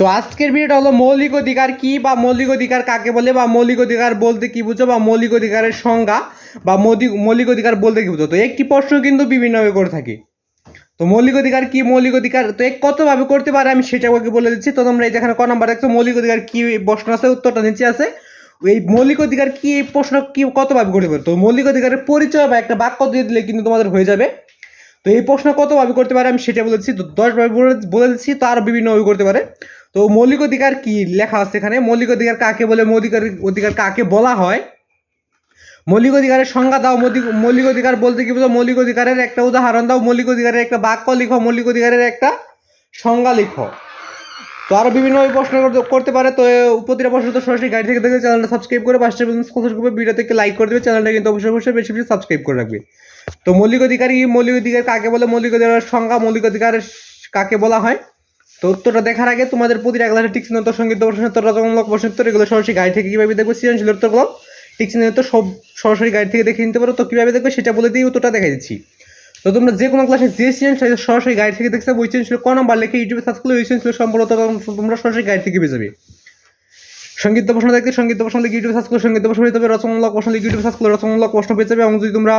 তো আজকের ভিডিওটা হলো মৌলিক অধিকার কি বা মৌলিক অধিকার কাকে বলে বা মৌলিক অধিকার বলতে কি বুঝো বা মৌলিক অধিকারের সংজ্ঞা বা মৌলিক অধিকার বলতে কি বুঝো? তো একটি প্রশ্ন কিন্তু বিভিন্নভাবে করে থাকি। তো মৌলিক অধিকার কি, মৌলিক অধিকার, তো এক কতভাবে করতে পারে আমি সেটা ওকে বলে দিচ্ছি। তো তোমরা এই যেখানে ক নাম্বার দেখছ, মৌলিক অধিকার কি প্রশ্ন আছে, উত্তরটা নিচে আছে। এই মৌলিক অধিকার কি, এই প্রশ্ন কি কতভাবে করতে পারে? তো মৌলিক অধিকারের পরিচয় বা একটা বাক্য দিয়ে দিলে কিন্তু তোমাদের হয়ে যাবে। তো এই প্রশ্ন কতভাবে করতে পারে আমি সেটা বলেছি তো দশভাবে বলে দিচ্ছি, তো আরও বিভিন্নভাবে করতে পারে। তো মৌলিক অধিকার কি লেখা আছে এখানে? মৌলিক অধিকার কাকে বলে? মৌলিক অধিকার কাকে বলা হয়? মৌলিক অধিকারের সংজ্ঞা দাও। মৌলিক মৌলিক অধিকার বলতে কি বুঝো? মৌলিক অধিকারের একটা উদাহরণ দাও। মৌলিক অধিকারের একটা বাক্য লিখো। মৌলিক অধিকারের একটা সংজ্ঞা লিখো। তো আরও বিভিন্নভাবে প্রশ্ন করতে- পারে। তো প্রতিটা প্রশ্ন তো সরাসরি গাড়ি থেকে দেখে চ্যানেলটা সাবস্ক্রাইব করে পাঁচটা করবে। ভিডিও থেকে লাইক করে দেবে। চ্যানেলটা কিন্তু অবশ্যই অবশ্যই বেশি বেশি সাবস্ক্রাইব করে রাখবে। তো মৌলিক অধিকার কি মৌলিক অধিকার কাকে বলে? মৌলিক অধিকারের সংজ্ঞা, মৌলিক অধিকারের কাকে বলা হয়? তো উত্তরটা দেখার আগে তোমাদের প্রতিটা ক্লাসে টিকসিন উত্তর সংগীত প্রশ্ন, উত্তর রচনামূলক প্রশ্ন এগুলো সরাসরি গাড়ি থেকে কীভাবে দেখব? সৃজনশীল উত্তরগুলো টিকসিন উত্তর সব সরাসরি গাড়ি থেকে দেখে নিতে পারো। তো কীভাবে দেখবে? সেটা বলে দিয়ে উত্তরটা দেখাই দিচ্ছি। তো তোমরা যে কোনো ক্লাসে যে সৃজনশীল সরাসরি গাড়ি থেকে দেখতে ওই সৃজনশীল ক নাম্বার লিখে ইউটিউবে সার্চ করলে ওই সৃজনশীল সম্পর্ক তোমরা সরাসরি গাড়ি থেকে পেয়ে যাবে। সংগীত প্রশ্ন দেখতে, সংগীত প্রশ্ন লিখে ইউটিউবে সার্চ করলে সংগীত প্রশ্ন পেতে হবে রচনামূলক প্রশ্ন লিখে ইউটিউবে সার্চ করলে রচনামূলক প্রশ্ন পেয়ে যাবে এবং যদি তোমরা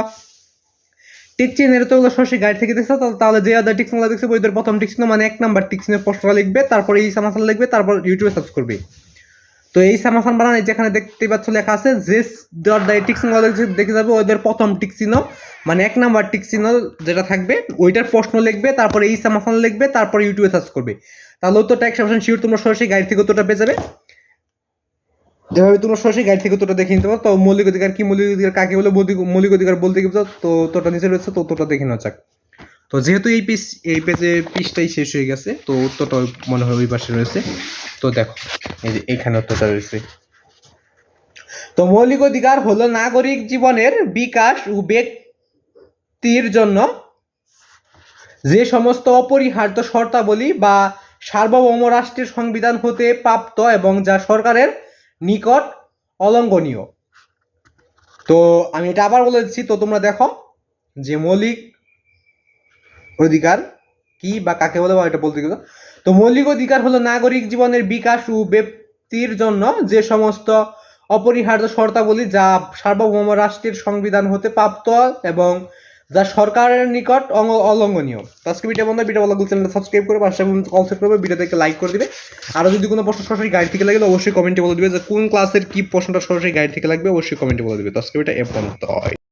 টিকচিন তো সরাসরি গাইড থেকে দেখছ? তাহলে- যে আদার টিকচিন দেখছে ওইদের প্রথম টিকচিন মানে এক নাম্বার টিকচিনের প্রশ্নটা লিখবে, তারপরে এই সামাসান লিখবে, তারপর ইউটিউবে সার্চ করবে। তো এই সামাসান বানান যেখানে দেখতে পাচ্ছ লেখা আছে যে ডট দ্য টিকচিন দেখে যাবে ওদের প্রথম টিকচিন মানে এক নাম্বার টিকচিন যেটা থাকবে, ওইটার প্রশ্ন লিখবে, তারপরে এই সামাসান লিখবে, তারপর ইউটিউবে সার্চ করবে। তাহলে উত্তরটা একশো পার্সেন্ট শিওর তোমরা সরাসরি গাইড থেকে উত্তরটা পেয়ে যাবে। যেভাবে তোমরা সরাসরি গাইড থেকে উত্তরটা দেখে নিতে পারো, তো মৌলিক অধিকার কি মৌলিক অধিকার, কাকে বলে মৌলিক- অধিকার বলতে কি? তো উত্তরটা নিচে রয়েছে, তো উত্তরটা দেখে নেওয়া যাক। তো যেহেতু এই পিস এই পেজে পিসটাই শেষ হয়ে গেছে, তো উত্তরটা মনে হয় ওই পাশে রয়েছে। তো দেখো, এই যে এখানে উত্তরটা রয়েছে। তো মৌলিক অধিকার হলো নাগরিক জীবনের বিকাশ ও ব্যক্তির জন্য যে সমস্ত অপরিহার্য শর্তাবলী বা সার্বভৌম রাষ্ট্রের সংবিধান হতে প্রাপ্ত এবং যা সরকারের নিকট অলঙ্ঘনীয় তো আমি এটা আবার বলে দিচ্ছি, তো তোমরা দেখো যে মৌলিক অধিকার কি বা কাকে বলে বা এটা বলতে গেলে। তো মৌলিক অধিকার হলো নাগরিক জীবনের বিকাশ ও ব্যক্তির জন্য যে সমস্ত অপরিহার্য শর্তাবলী যা সার্বভৌম রাষ্ট্রের সংবিধান হতে প্রাপ্ত এবং যা সরকারের নিকট অলঙ্ঘনীয় আজকে ভিডিও বন্ধু ভিডিও ভালো চ্যানেলটা সাবস্ক্রাইব করে পাশে কল করবে ভিডিও দেখে লাইক করে দিবে। আর যদি কোনো প্রশ্ন সরাসরি গাইড থেকে লাগলে অবশ্যই কমেন্টে বলে দিবে যে কোন ক্লাসের কি প্রশ্নটা সরাসরি গাইড থেকে লাগবে, অবশ্যই কমেন্টে বলে দিবে। আজকে এটা এ পর্যন্ত হয়